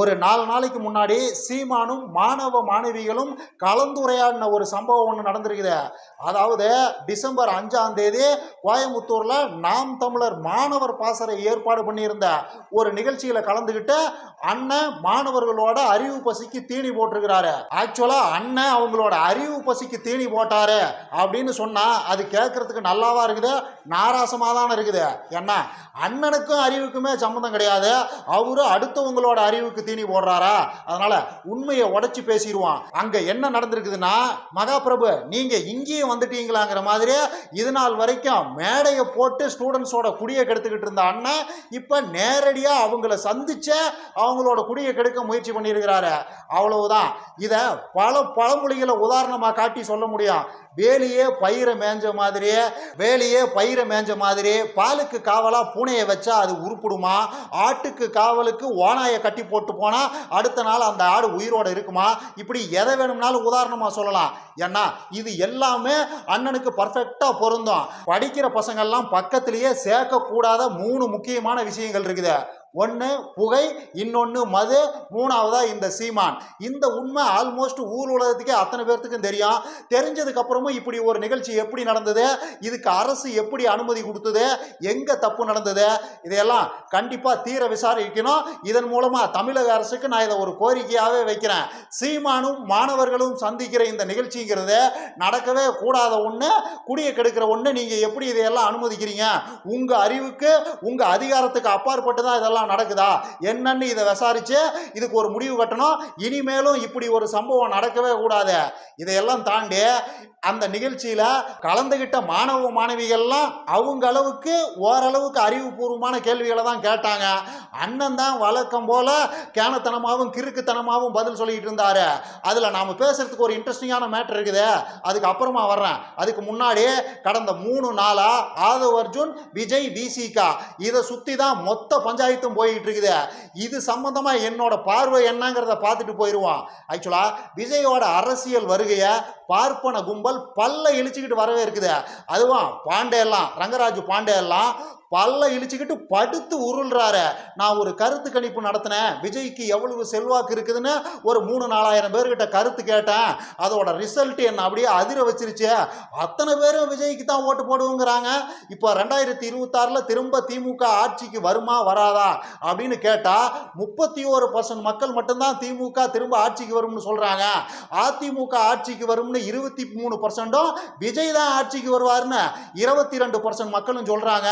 ஒரு நாலு நாளைக்கு முன்னாடி சீமானும் மாணவ மாணவிகளும் கலந்துரையாடின ஒரு சம்பவம் ஒன்று நடந்திருக்குது. அதாவது டிசம்பர் அஞ்சாம் தேதி கோயம்புத்தூர்ல நாம் தமிழர் மாணவர் பாசறை ஏற்பாடு பண்ணியிருந்த ஒரு நிகழ்ச்சியில கலந்துக்கிட்டு அண்ணன் மாணவர்களோட அறிவு பசிக்கு தீனி போட்டிருக்கிறாரு. ஆக்சுவலா அண்ணன் அவங்களோட அறிவு பசிக்கு தீனி போட்டாரு அப்படின்னு சொன்னா அது கேட்கறதுக்கு நல்லாவா இருக்குது? நாராசமா தானே இருக்குது. என்ன? அண்ணனுக்கும் அறிவுக்குமே சம்மந்தம் கிடையாது. அவரு அடுத்தவங்களோட அறிவுக்கு தீனி போடுறாரா அதனால உண்மையை உடைச்சு பேசிடுவான். அங்க என்ன நடந்திருக்குதுன்னா மகாபிரபு நீங்க இங்கேயும் வந்துட்டீங்களாங்கிற மாதிரி இது நாள் வரைக்கும் மேடையை போட்டு ஸ்டூடெண்ட்ஸோட குடியை கெடுத்துக்கிட்டு இருந்த அண்ணன் இப்ப நேரடியா அவங்கள சந்திச்சு அவங்களோட குடியை கெடுக்க முயற்சி பண்ணியிருக்கிறாரு. அவ்வளவுதான். இதை பல பழமொழிகளை உதாரணமாக காட்டி சொல்ல முடியும். வேலியே பயிரை மேஞ்ச மாதிரியே வேலியே பயிரை மேஞ்ச மாதிரி பாலுக்கு காவலாக பூனையை வச்சா அது உருப்பிடுமா? ஆட்டுக்கு காவலுக்கு ஓனாயை கட்டி போட்டு போனால் அடுத்த நாள் அந்த ஆடு உயிரோட இருக்குமா? இப்படி எதை வேணும்னாலும் உதாரணமாக சொல்லலாம். ஏன்னா இது எல்லாமே அண்ணனுக்கு பர்ஃபெக்டாக பொருந்தும். படிக்கிற பசங்கள்லாம் பக்கத்திலேயே சேர்க்கக்கூடாத மூணு முக்கியமான விஷயங்கள் இருக்குது. ஒன்று புகை இன்னொன்று மது மூணாவதா இந்த சீமான். இந்த உண்மை ஆல்மோஸ்ட் ஊர் உலகத்துக்கே அத்தனை பேர்த்துக்கும் தெரியும். தெரிஞ்சதுக்கு அப்புறமும் இப்படி ஒரு நிகழ்ச்சி எப்படி நடந்தது? இதுக்கு அரசு எப்படி அனுமதி கொடுத்தது? எங்க தப்பு நடந்தது? இதையெல்லாம் கண்டிப்பா தீர விசாரிக்கணும். இதன் மூலமா தமிழக அரசுக்கு நான் இதை ஒரு கோரிக்கையாகவே வைக்கிறேன். சீமானும் மாணவர்களும் சந்திக்கிற இந்த நிகழ்ச்சிங்கிறது நடக்கவே கூடாத ஒன்று குடியை கெடுக்கிற ஒன்று நீங்க எப்படி இதையெல்லாம் அனுமதிக்கிறீங்க? உங்க அறிவுக்கு உங்க அதிகாரத்துக்கு அப்பாற்பட்டு தான் இதெல்லாம் நடக்குதா? என்னன்னு இதை விசாரிச்சு இதுக்கு ஒரு முடிவு கட்டணும். இனிமேலும் இப்படி ஒரு சம்பவம் நடக்கவே கூடாது. இதையெல்லாம் தாண்டி அந்த நிகழ்ச்சியில கலந்துகிட்ட மாணவ மாணவிகள்லாம் அவங்க அளவுக்கு ஓரளவுக்கு அறிவுபூர்வமான கேள்விகளை தான் கேட்டாங்க. அண்ணன் தான் வழக்கம் போல கேனத்தனமாகவும் கிறுக்குத்தனமாகவும் பதில் சொல்லிட்டு இருந்தாரு. அதுல நாம பேசுறதுக்கு ஒரு இன்ட்ரெஸ்டிங்கான மேட்டர் இருக்குது. அதுக்கு அப்புறமா வர்றேன். அதுக்கு முன்னாடி கடந்த மூணு நாளா ஆதவ் அர்ஜுன் விஜய் விசிகா இதை சுத்தி தான் மொத்த பஞ்சாயத்து பஞ்சாயத்தும் போயிட்டு இருக்குது இது சம்பந்தமா என்னோட பார்வை என்னங்கிறத பார்த்துட்டு போயிடுவோம் ஆக்சுவலா விஜயோட அரசியல் வருகையை பார்ப்பன கும்பல் பல்ல இழிச்சுக்கிட்டு வரவே இருக்குது. அதுவும் பாண்டே எல்லாம் ரங்கராஜ் பாண்டே எல்லாம் பல்ல இழிச்சுக்கிட்டு படுத்து உருள்றாரு. நான் ஒரு கருத்து கணிப்பு நடத்தினேன். விஜய்க்கு எவ்வளவு செல்வாக்கு இருக்குதுன்னு ஒரு மூணு நாலாயிரம் பேர்கிட்ட கருத்து கேட்டேன். அதோட ரிசல்ட் என்ன? அப்படியே அதிர வச்சிருச்சு. அத்தனை பேரும் விஜய்க்கு தான் ஓட்டு போடுவோங்கிறாங்க. இப்போ ரெண்டாயிரத்தி இருபத்தாறில் திரும்ப திமுக ஆட்சிக்கு வருமா வராதா அப்படின்னு கேட்டால் முப்பத்தி ஒரு பர்சன்ட் மக்கள் மட்டும்தான் திமுக திரும்ப ஆட்சிக்கு வரும்னு சொல்கிறாங்க அதிமுக ஆட்சிக்கு வரும்னு இருபத்தி மூணு பர்சன்ட்டும் விஜய் தான் ஆட்சிக்கு வருவார்னு இருபத்தி ரெண்டு பர்சன்ட் மக்களும் சொல்கிறாங்க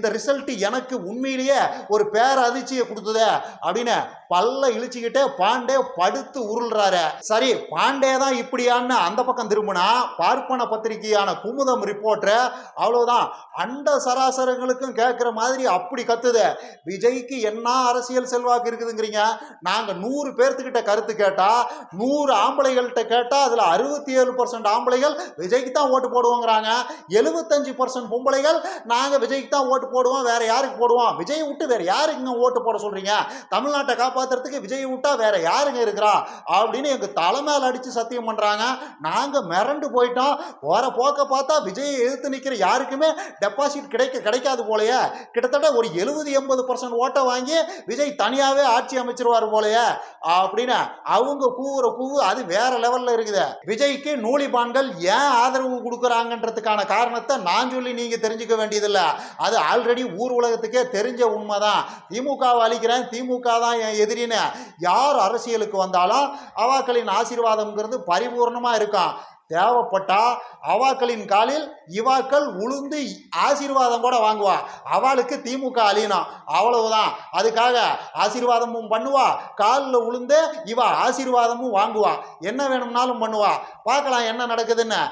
இந்த ரிசல்ட் எனக்கு உண்மையிலேயே ஒரு பேர அதிர்ச்சியை கொடுத்தது அப்படின்னு பல்ல இழிச்சுக்கிட்டே பாண்டே படுத்து உருள்றாரு. சரி பாண்டே தான் இப்படியான்னு அந்த பக்கம் திரும்பினா பார்ப்பன பத்திரிகையான குமுதம் ரிப்போர்ட்டர் அவ்வளவுதான். அண்ட சராசரங்களுக்கும் கேட்குற மாதிரி அப்படி கத்துது. விஜய்க்கு என்ன அரசியல் செல்வாக்கு இருக்குதுங்கிறீங்க? நாங்கள் நூறு பேர்த்துக்கிட்ட கருத்து கேட்டால் நூறு ஆம்பளைகள்கிட்ட கேட்டால் அதில் அறுபத்தி ஏழு பர்சன்ட் ஆம்பளைகள் விஜய்க்கு தான் ஓட்டு போடுவோங்கிறாங்க. எழுபத்தஞ்சு பர்சன்ட் பொம்பளைகள் நாங்கள் விஜய்க்கு தான் ஓட்டு போடுவோம் வேற யாருக்கு போடுவோம்? விஜய் விட்டு வேற யாருக்குங்க ஓட்டு போட சொல்றீங்க? தமிழ்நாட்டை காப்பாத்துறதுக்கு விஜய் விட்டா வேற யாருங்க இருக்கிறா? அப்படின்னு எங்க தலை மேல அடிச்சு சத்தியம் பண்றாங்க. நாங்க மிரண்டு போயிட்டோம். போற போக்க பார்த்தா விஜயை எதிர்த்து நிக்கிற யாருக்குமே டெபாசிட் கிடைக்க கிடைக்காது போலயே. கிட்டத்தட்ட ஒரு எழுபது எண்பது பர்சன்ட் ஓட்டை வாங்கி விஜய் தனியாவே ஆட்சி அமைச்சிருவார் போலயே. அப்படின்னு அவங்க கூவுற கூவு அது வேற லெவல்ல இருக்குது. விஜய்க்கு நூலிபான்கள் ஏன் ஆதரவு கொடுக்குறாங்கன்றதுக்கான காரணத்தை நான் சொல்லி நீங்க தெரிஞ்சுக்க வேண்டியதில்லை. அது ஆல்ரெடி ஊர் உலகத்துக்கே தெரிஞ்ச உண்மைதான். திமுகவை அழிக்கிறேன். திமுக தான் என் எதிரின்னு யார் அரசியலுக்கு வந்தாலும் அவாக்களின் ஆசீர்வாதம்ங்கிறது பரிபூர்ணமாக இருக்கும் தேவைப்பட்டா அவாக்களின் காலில் இவாக்கள் உளுந்து ஆசீர்வாதம் கூட வாங்குவா. அவளுக்கு திமுக அழியணும் அவ்வளவுதான். அதுக்காக ஆசீர்வாதமும் பண்ணுவா. காலில் உளுந்து இவா ஆசீர்வாதமும் வாங்குவா. என்ன வேணும்னாலும் பண்ணுவா. பார்க்கலாம் என்ன நடக்குதுன்னு.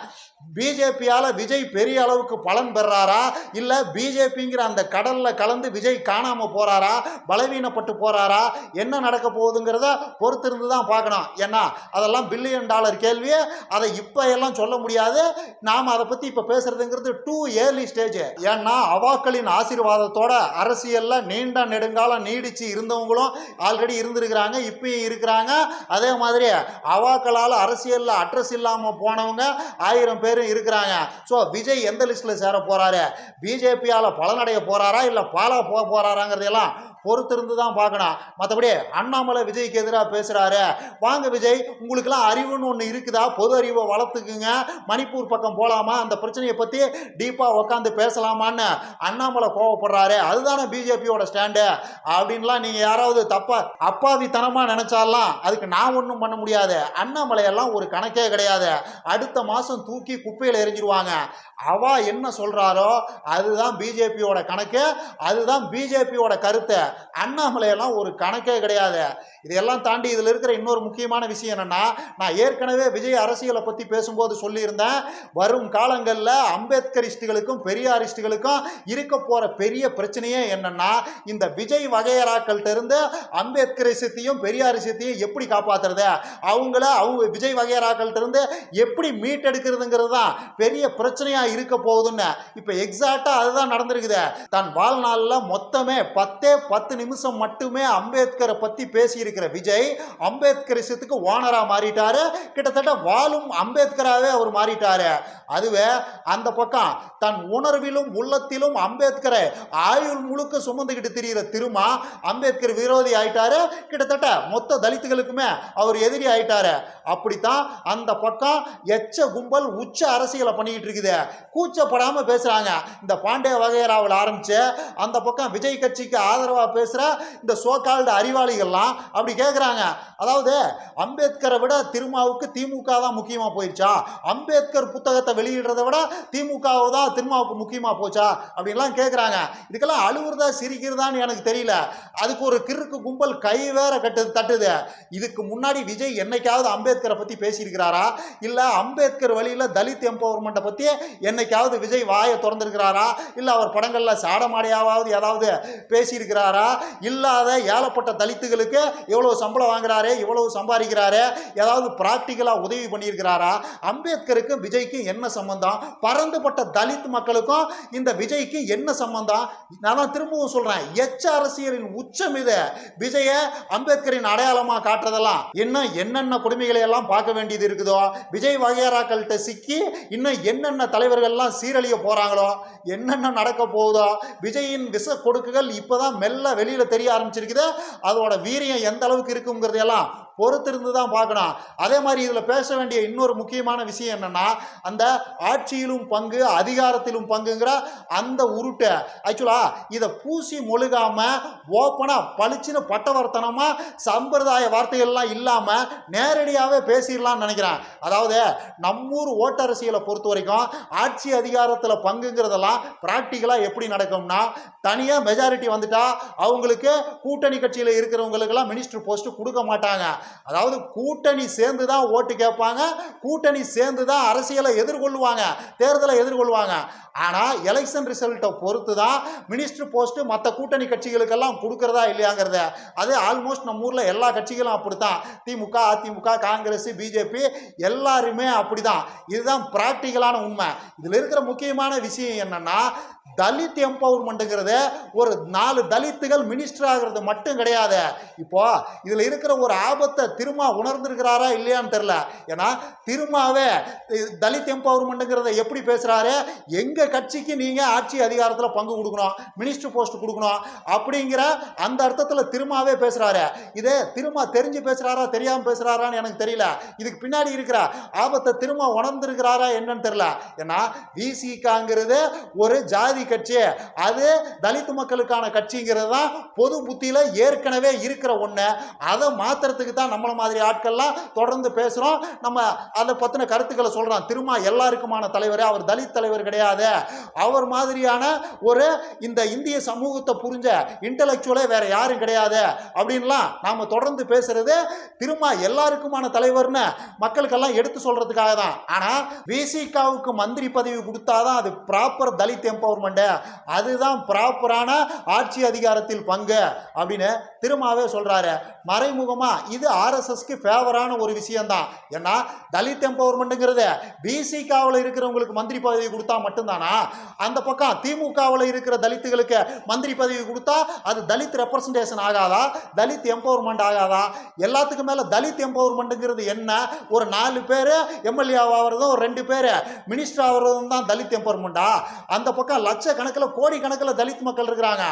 பிஜேபியால் விஜய் பெரிய அளவுக்கு பலன் பெறாரா? இல்லை பிஜேபிங்கிற அந்த கடலில் கலந்து விஜய் காணாமல் போகிறாரா பலவீனப்பட்டு போகிறாரா என்ன நடக்க போகுதுங்கிறத பொறுத்திருந்து தான் பார்க்கணும். ஏன்னா அதெல்லாம் பில்லியன் டாலர் கேள்வி அதை இப்போ எல்லாம் சொல்ல முடியாது. நாம் அதை பற்றி இப்போ பேசுறதுங்கிறது டூ ஏர்லி ஸ்டேஜ் ஏன்னா அவாக்களின் ஆசீர்வாதத்தோட அரசியலில் நீண்ட நெடுங்காலம் நீடிச்சு இருந்தவங்களும் ஆல்ரெடி இருந்திருக்கிறாங்க இப்பயும் இருக்கிறாங்க. அதே மாதிரி அவாக்களால் அரசியலில் அட்ரஸ் இல்லாமல் போனவங்க ஆயிரம் பேரும் இருக்கிறாங்க. ஸோ விஜய் எந்த லிஸ்ட்டில் சேர போகிறாரு பிஜேபியால் பலனடைய போகிறாரா இல்லை பாலா போக போகிறாராங்கிறதெல்லாம் பொறுத்திருந்து தான் பார்க்கணும். மற்றபடி அண்ணாமலை விஜய்க்கு எதிராக பேசுகிறாரு வாங்க விஜய் உங்களுக்கெல்லாம் அறிவுன்னு ஒன்று இருக்குதா? பொது அறிவை வளர்த்துக்குங்க. மணிப்பூர் பக்கம் போகலாமா அந்த பிரச்சனையை பற்றி டீப்பாக உட்காந்து பேசலாமான்னு அண்ணாமலை கோவப்படுறாரு. அதுதானே பிஜேபியோட ஸ்டாண்டு. அப்படின்லாம் நீங்கள் யாராவது தப்பா அப்பாவித்தனமாக நினச்சாலாம் அதுக்கு நான் ஒன்றும் பண்ண முடியாது. அண்ணாமலையெல்லாம் ஒரு கணக்கே கிடையாது. அடுத்த மாதம் தூக்கி குப்பையில் எரிஞ்சிருவாங்க. அவா என்ன சொல்கிறாரோ அதுதான் பிஜேபியோட கணக்கு அதுதான் பிஜேபியோட கருத்து. அண்ணாமலையெல்லாம் ஒரு கணக்கே கிடையாது. இதையெல்லாம் தாண்டி இதில் இருக்கிற இன்னொரு முக்கியமான விஷயம் என்னென்னா நான் ஏற்கனவே விஜய் அரசியலை பற்றி பேசும்போது சொல்லியிருந்தேன். வரும் காலங்களில் அம்பேத்கரிஸ்டுகளுக்கும் பெரியாரிஸ்டுகளுக்கும் இருக்க போகிற பெரிய பிரச்சனையே என்னென்னா இந்த விஜய் வகையராக்கள்கிட்ட இருந்து அம்பேத்கரிசத்தையும் பெரியாரிசத்தையும் எப்படி காப்பாத்துறது? அவங்கள அவங்க விஜய் வகையராக்கள்கிட்ட இருந்து எப்படி மீட்டெடுக்கிறதுங்கிறது தான் பெரிய பிரச்சனையாக இருக்க போகுதுன்னு. இப்போ எக்ஸாக்டாக அதுதான் நடந்திருக்குது. தன் வாழ்நாளில் மொத்தமே பத்தே பத்து பத்து நிமிஷம் மட்டுமே அம்பேத்கரை பற்றி பேசியிருக்கிற விஜய் அம்பேத்கரிசத்துக்கு ஓனராக மாறிட்டாரு. கிட்டத்தட்ட வாழும் அம்பேத்கராகவே அவர் மாறிட்டாரு. அதுவே அந்த பக்கம் தன் உணர்விலும் உள்ளத்திலும் அம்பேத்கரை ஆயுள் முழுக்க சுமந்துக்கிட்டு திரிகிற திருமா அம்பேத்கர் விரோதி ஆயிட்டாரு. கிட்டத்தட்ட மொத்த தலித்துகளுக்குமே அவர் எதிரி ஆயிட்டாரு. அப்படித்தான் அந்த பக்கம் எச்ச கும்பல் உச்ச அரசியலை பண்ணிக்கிட்டு இருக்குது. கூச்சப்படாமல் பேசுகிறாங்க இந்த பாண்டிய வகையராவில் ஆரம்பித்து அந்த பக்கம் விஜய் கட்சிக்கு ஆதரவாக பேசுற இந்த சோகால்டு அறிவாளிகள்லாம் அப்படி கேட்குறாங்க அதாவது அம்பேத்கரை விட திருமாவுக்கு திமுக தான் முக்கியமாக போயிடுச்சா அம்பேத்கர் புத்தகத்தை வெளியிடுறதை விட திமுகவை தான் திருமாவுக்கு முக்கியமாக போச்சா? அப்படின்லாம் கேட்குறாங்க இதுக்கெல்லாம் அழுவுறதா சிரிக்கிறதான்னு எனக்கு தெரியல. அதுக்கு ஒரு கிறுக்கு கும்பல் கை வேற கட்டு தட்டுது. இதுக்கு முன்னாடி விஜய் என்னைக்காவது அம்பேத்கரை பற்றி பேசியிருக்கிறாரா? இல்லை அம்பேத்கர் வழியில் தலித் எம்பவர்மெண்ட்டை பற்றி என்னைக்காவது விஜய் வாயை திறந்துருக்கிறாரா? இல்லை அவர் படங்களில் சாடமாடையாவது ஏதாவது பேசியிருக்கிறாரா? இல்லாத ஏழப்பட்ட தலித்துகளுக்கு எவ்வளோ சம்பளம் வாங்குறாரு எவ்வளவு சம்பாதிக்கிறாரு ஏதாவது ப்ராக்டிக்கலாக உதவி பண்ணியிருக்கிறாரா? அம்பேத்கருக்கும் விஜய்க்கும் என்ன சம்பந்தம்? பறந்துபட்ட தலித் மக்களுக்கும் இந்த விஜய்க்கு என்ன சம்பந்தம்? நான் திரும்பவும் சொல்கிறேன் எச்ச அரசியலின் உச்சம் இது. விஜய அம்பேத்கரின் அடையாளமாக காட்டுறதெல்லாம்? இன்னும் என்னென்ன கொடுமைகளை எல்லாம் பார்க்க வேண்டியது இருக்குதோ? விஜய் வகையராக்கள்கிட்ட சிக்கி இன்னும் என்னென்ன தலைவர்கள்லாம் சீரழிய போகிறாங்களோ என்னென்ன நடக்க போகுதோ? விஜயின் விச கொடுக்குகள் இப்போதான் மெல்ல வெளியில் தெரிய ஆரம்பிச்சிருக்குது. அதோட வீரியம் எந்த அளவுக்கு இருக்குங்கிறதையெல்லாம் பொறுத்திருந்து தான் பார்க்கணும். அதே மாதிரி இதில் பேச வேண்டிய இன்னொரு முக்கியமான விஷயம் என்னன்னா அந்த ஆட்சியிலும் பங்கு அதிகாரத்திலும் பங்குங்கிற அந்த உருட்டை ஆக்சுவலாக இதை பூசி மொழுகாமல் ஓப்பனாக பளிச்சுன்னு பட்டவர்த்தனமாக சம்பிரதாய வார்த்தைகள்லாம் இல்லாமல் நேரடியாகவே பேசிடலாம்னு நினைக்கிறேன். அதாவது நம்மூர் ஓட்டரசியலை பொறுத்த வரைக்கும் ஆட்சி அதிகாரத்தில் பங்குங்கிறதெல்லாம் ப்ராக்டிக்கலாக எப்படி நடக்கும்னா தனியாக மெஜாரிட்டி வந்துட்டா அவங்களுக்கு கூட்டணி கட்சியில் இருக்கிறவங்களுக்கெல்லாம் மினிஸ்டர் போஸ்ட்டு கொடுக்க மாட்டாங்க. அதாவது கூட்டணி சேர்ந்து தான் ஓட்டு கேட்பாங்க கூட்டணி சேர்ந்து தான் அரசியலை எதிர்கொள்வாங்க தேர்தலை எதிர்கொள்வாங்க. ஆனால் எலெக்ஷன் ரிசல்ட்டை பொறுத்து தான் மினிஸ்டர் போஸ்ட்டு மற்ற கூட்டணி கட்சிகளுக்கெல்லாம் கொடுக்குறதா இல்லையாங்கிறத. அது ஆல்மோஸ்ட் நம்ம ஊரில் எல்லா கட்சிகளும் அப்படித்தான். திமுக அதிமுக காங்கிரஸ் பிஜேபி எல்லாருமே அப்படிதான். இதுதான் ப்ராக்டிக்கலான உண்மை. இதில் இருக்கிற முக்கியமான விஷயம் என்னென்னா தலித் எம்பவர்மெண்ட்டுங்கிறது ஒரு நாலு தலித்துகள் மினிஸ்டர் ஆகிறது மட்டும் கிடையாது. இப்போ இதில் இருக்கிற ஒரு ஆபத்தை திருமா உணர்ந்திருக்கிறாரா இல்லையான்னு தெரில ஏன்னா திருமாவே தலித் எம்பவர்மெண்ட்டுங்கிறத எப்படி பேசுகிறாரு எங்கள் கட்சிக்கு நீங்கள் ஆட்சி அதிகாரத்தில் பங்கு கொடுக்கணும் மினிஸ்டர் போஸ்ட் கொடுக்கணும் அப்படிங்கிற அந்த அர்த்தத்தில் திருமாவே பேசுகிறாரு இது திருமா தெரிஞ்சு பேசுகிறாரா தெரியாமல் பேசுகிறாரான்னு எனக்கு தெரியல. இதுக்கு பின்னாடி இருக்கிற ஆபத்தை திருமா உணர்ந்திருக்கிறாரா என்னன்னு தெரில ஏன்னா விசிகாங்கிறது ஒரு ஜாதி கட்சி. அது தலித் மக்களுக்கான கட்சிங்கிறது தான் பொது புத்தியில் ஏற்கனவே இருக்கிற ஒன்று அதை மாத்துறதுக்கு தான் நம்மள மாதிரி ஆட்கள்லாம் தொடர்ந்து பேசுகிறோம் நம்ம அதை பற்றின கருத்துக்களை சொல்கிறோம் திரும்ப எல்லாருக்குமான தலைவர் அவர் தலித் தலைவர் கிடையாது. அவர் மாதிரியான ஒரு இந்த இந்திய சமூகத்தை புரிஞ்ச இன்டலெக்சுவலே வேற யாரும் கிடையாது. அப்படின்லாம் நாம் தொடர்ந்து பேசுறது திரும்ப எல்லாருக்குமான தலைவர்னு மக்களுக்கெல்லாம் எடுத்து சொல்றதுக்காக தான். ஆனால் விசிகாவுக்கு மந்திரி பதவி கொடுத்தாதான் அது ப்ராப்பர் தலித் எம்பவர்மெண்ட் அதுதான் ப்ராப்பரான ஆட்சி அதிகாரத்தில் பங்கு அப்படின்னு திருமாவே சொல்றாரு. மறைமுகமாக இது ஆர்எஸ்எஸ்க்கு ஃபேவரான ஒரு விஷயம்தான். ஏன்னா தலித் எம்பவர்மெண்ட்டுங்கிறது பிசிகாவில் இருக்கிறவங்களுக்கு மந்திரி பதவி கொடுத்தா மட்டும்தானா? அந்த பக்கம் திமுகவில் இருக்கிற தலித்துகளுக்கு மந்திரி பதவி கொடுத்தா அது தலித் ரெப்ரசன்டேஷன் ஆகாதா? தலித் எம்பவர்மெண்ட் ஆகாதா? எல்லாத்துக்கும் மேலே தலித் எம்பவர்மெண்ட்டுங்கிறது என்ன? ஒரு நாலு பேர் எம்எல்ஏ ஆகிறதும் ஒரு ரெண்டு பேர் மினிஸ்டர் ஆகிறதும் தான் தலித் எம்பவர்மெண்ட்டா அந்த பக்கம் லட்சக்கணக்கில் கோடிக்கணக்கில் தலித் மக்கள் இருக்கிறாங்க.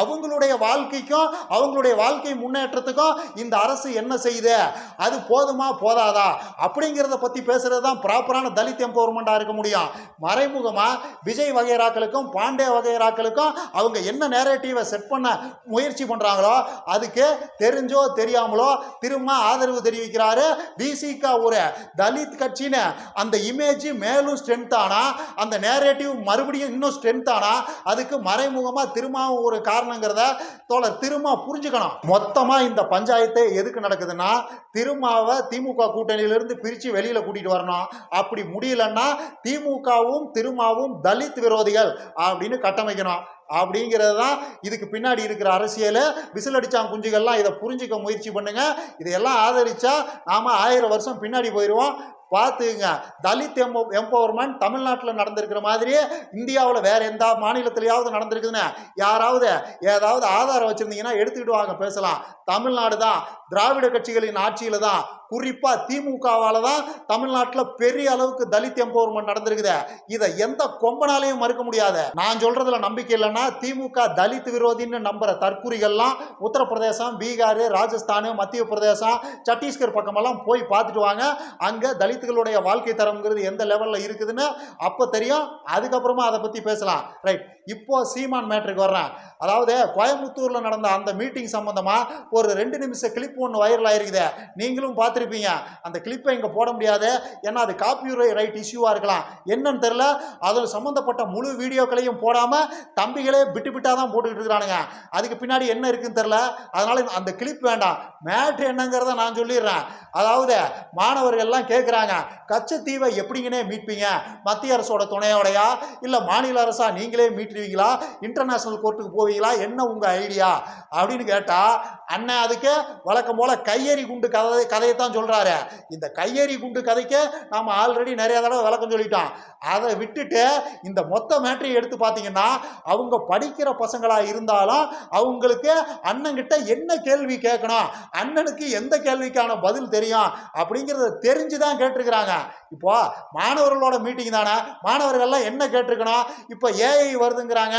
அவங்களுடைய வாழ்க்கைக்கும் அவங்களுடைய வாழ்க்கை முன்னேற்றத்துக்கும் இந்த அரசு என்ன செய்யுது? அது போதுமா போதாதா? அப்படிங்கிறத பற்றி பேசுறது தான் ப்ராப்பரான தலித் எம்பவர்மெண்ட்டாக இருக்க முடியும். மறைமுகமாக விஜய் வகைராக்களுக்கும் பாண்டே வகைராக்களுக்கும் அவங்க என்ன நேரேட்டிவை செட் பண்ண முயற்சி பண்ணுறாங்களோ அதுக்கு தெரிஞ்சோ தெரியாமலோ திரும்ப ஆதரவு தெரிவிக்கிறாரு விசிகா ஒரு தலித் கட்சின்னு அந்த இமேஜ் மேலும் ஸ்ட்ரென்த் ஆனால் அந்த நேரேட்டிவ் மறுபடியும் இன்னும் ஸ்ட்ரென்த் ஆனால் அதுக்கு மறைமுகமாக திரும்பவும் ஒரு காரணங்கிறத தோழர் திரும்ப புரிஞ்சுக்கணும். மொத்தமாக இந்த பஞ்சாயத்து எதுக்கு நடக்குதுன்னா திருமாவை திமுக கூட்டணியிலிருந்து பிரித்து வெளியில் கூட்டிகிட்டு வரணும். அப்படி முடியலன்னா திமுகவும் திருமாவும் தலித் விரோதிகள் அப்படின்னு கட்டமைக்கணும். அப்படிங்கிறது தான் இதுக்கு பின்னாடி இருக்கிற அரசியல். விசில் அடித்தான் குஞ்சுகள்லாம் இதை புரிஞ்சுக்க முயற்சி பண்ணுங்கள் இதையெல்லாம் ஆதரித்தா நாம் ஆயிரம் வருஷம் பின்னாடி போயிடுவோம் பார்த்துங்க தலித் எம்போ எம்பவர்மெண்ட் தமிழ்நாட்டில் நடந்திருக்கிற மாதிரியே இந்தியாவில் வேற எந்த மாநிலத்திலேயாவது நடந்திருக்குதுன்னு யாராவது ஏதாவது ஆதாரம் வச்சுருந்தீங்கன்னா எடுத்துக்கிட்டு வாங்க பேசலாம். தமிழ்நாடு தான் திராவிட கட்சிகளின் ஆட்சியில் தான் குறிப்பாக திமுகவால் தான் தமிழ்நாட்டில் பெரிய அளவுக்கு தலித் எம்பவர்மெண்ட் நடந்திருக்குது. இதை எந்த கொம்பனாலையும் மறுக்க முடியாது. நான் சொல்றதுல நம்பிக்கை இல்லைன்னா திமுக தலித் விரோதின்னு நம்புற தற்குறிகள்லாம் உத்தரப்பிரதேசம் பீகார் ராஜஸ்தான் மத்திய பிரதேசம் சத்தீஸ்கர் பக்கமெல்லாம் போய் பார்த்துட்டு வாங்க. அங்கே தலித்துகளுடைய வாழ்க்கை தரம்ங்கிறது எந்த லெவலில் இருக்குதுன்னு அப்போ தெரியும். அதுக்கப்புறமா அதை பற்றி பேசலாம். ரைட் இப்போ சீமான் மேட்ருக்கு வர்றேன். அதாவது கோயம்புத்தூரில் நடந்த அந்த மீட்டிங் சம்மந்தமாக ஒரு ரெண்டு நிமிஷம் கிளிப் ஒன்று வைரல் ஆயிருக்குது. நீங்களும் பார்த்துருப்பீங்க அந்த கிளிப்பை இங்கே போட முடியாது. ஏன்னா அது காப்பி ரைட் இஷ்யூவாக இருக்கலாம். என்னன்னு தெரில அது சம்மந்தப்பட்ட முழு வீடியோக்களையும் போடாமல் தம்பிகளே விட்டு விட்டாக தான் போட்டுக்கிட்டு இருக்கிறானுங்க. அதுக்கு பின்னாடி என்ன இருக்குன்னு தெரில அதனால அந்த கிளிப் வேண்டாம். மேட்ரு என்னங்கிறத நான் சொல்லிடுறேன். அதாவது மாணவர்கள்லாம் கேட்குறாங்க கச்சத்தீவை எப்படிங்கன்னே மீட்பீங்க? மத்திய அரசோட துணையோடையா? இல்லை மாநில அரசா நீங்களே மீட்டுருவீங்களா இன்டர்நேஷனல் கோர்ட்டுக்கு போவீங்களா? என்ன உங்கள் ஐடியா அப்படின்னு கேட்டால் அண்ணன் அதுக்கு வழக்கம் போல் கையெறி குண்டு கதை கதையை தான் சொல்கிறாரு இந்த கையெறி குண்டு கதைக்கு நாம் ஆல்ரெடி நிறைய தடவை விளக்கம் சொல்லிட்டோம். அதை விட்டுட்டு இந்த மொத்த மேட்ரி எடுத்து பார்த்தீங்கன்னா அவங்க படிக்கிற பசங்களாக இருந்தாலும் அவங்களுக்கு அண்ணங்கிட்ட என்ன கேள்வி கேட்கணும் அண்ணனுக்கு எந்த கேள்விக்கான பதில் தெரியும் அப்படிங்கிறத தெரிஞ்சு தான் கேட்டிருக்கிறாங்க. இப்போ மாணவர்களோட மீட்டிங் தானே மாணவர்கள்லாம் என்ன கேட்டிருக்கணும்? இப்போ ஏஐ வருதுங்கிறாங்க.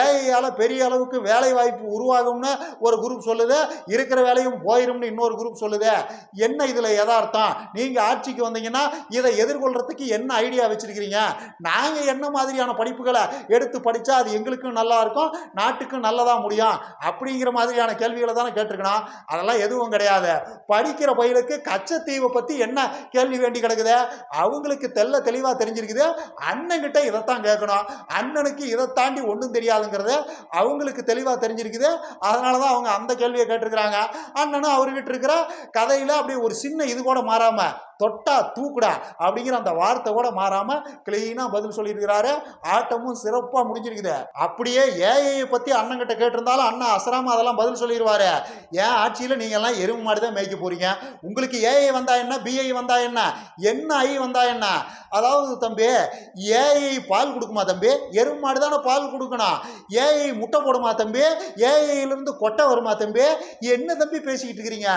ஏஐயால் பெரிய அளவுக்கு வேலை வாய்ப்பு உருவாகும்னு ஒரு குரூப் சொல்லுது இருக்கிற வேலையும் போயிரும்னு இன்னொரு குரூப் சொல்லுது. என்ன இதில் யதார்த்தம்? நீங்கள் ஆட்சிக்கு வந்தீங்கன்னா இதை எதிர்கொள்றதுக்கு என்ன ஐடியா வச்சிருக்கிறீங்க? நாங்கள் என்ன மாதிரியான படிப்புகளை எடுத்து படித்தா அது எங்களுக்கும் நல்லா இருக்கும் நாட்டுக்கும் நல்லதாக முடியும்? அப்படிங்கிற மாதிரியான கேள்விகளை தானே கேட்டிருக்கணும். அதெல்லாம் எதுவும் கிடையாது. படிக்கிற பயிலுக்கு கச்சத்தீவை பற்றி என்ன கேள்வி வேண்டி கிடக்குது? அவங்களுக்கு தெல்ல தெளிவாக தெரிஞ்சிருக்குது. அண்ணன்கிட்ட இதைத்தான் கேட்கணும். அண்ணனுக்கு இதை தாண்டி ஒன்றும் தெரியாதுங்கிறது அவங்களுக்கு தெளிவாக தெரிஞ்சிருக்குது. அதனால தான் அவங்க அந்த கேள்வியை கேட்டிருக்கிறாங்க. அண்ணனும் அவர்கிட்ட இருக்கிற கதையில் அப்படி ஒரு சின்ன இது கூட மாறாமல் தொட்டா தூக்குடா அப்படிங்கிற அந்த வார்த்தை கூட மாறாம கிளீனா பதில் சொல்லியிருக்கிறாரு. ஆட்டமும் சிறப்பா முடிஞ்சிருக்குது. அப்படியே ஏஐயை பத்தி அண்ணன் கிட்ட கேட்டிருந்தாலும் அண்ணன் அசராம அதெல்லாம் பதில் சொல்லிடுவாரு ஏன் ஆட்சியில நீங்க எல்லாம் எருமை மாடு தான் மேய்க்க போறீங்க? உங்களுக்கு ஏஐ வந்தா என்ன? பிஐ வந்தா என்ன? என்ன ஐ வந்தா என்ன? அதாவது தம்பி ஏஐ பால் கொடுக்குமா தம்பி? எருமை மாடு தானே பால் கொடுக்கணும். ஏஐ முட்டை போடுமா தம்பி? ஏஐயிலிருந்து கொட்டை வருமா தம்பி? என்ன தம்பி பேசிக்கிட்டு இருக்கிறீங்க?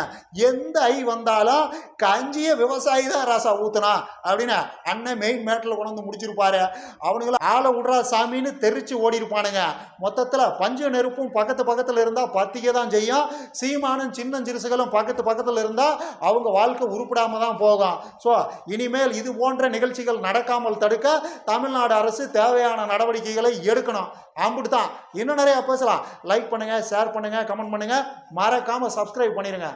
எந்த ஐ வந்தாலும் கஞ்சிய விவசாயி தான் ராசா ஊத்துனா அப்படின்னு அண்ணன் மெயின் மேட்டில் கொண்டு வந்து முடிச்சிருப்பாரு. அவனுங்களை ஆளை விடுறா சாமின்னு தெரிச்சு ஓடி இருப்பானுங்க மொத்தத்தில் பஞ்ச நெருப்பும் பக்கத்து பக்கத்தில் இருந்தால் பத்திக்க தான் செய்யும். சீமானும் சின்ன சிறுசுகளும் பக்கத்து பக்கத்தில் இருந்தால் அவங்க வாழ்க்கை உருப்பிடாம தான் போகும். ஸோ இனிமேல் இது போன்ற நிகழ்ச்சிகள் நடக்காமல் தடுக்க தமிழ்நாடு அரசு தேவையான நடவடிக்கைகளை எடுக்கணும். அம்பிட்டு தான் இன்னும் நிறையா பேசலாம். லைக் பண்ணுங்கள் ஷேர் பண்ணுங்கள் கமெண்ட் பண்ணுங்கள் மறக்காமல் சப்ஸ்கிரைப் பண்ணிடுங்க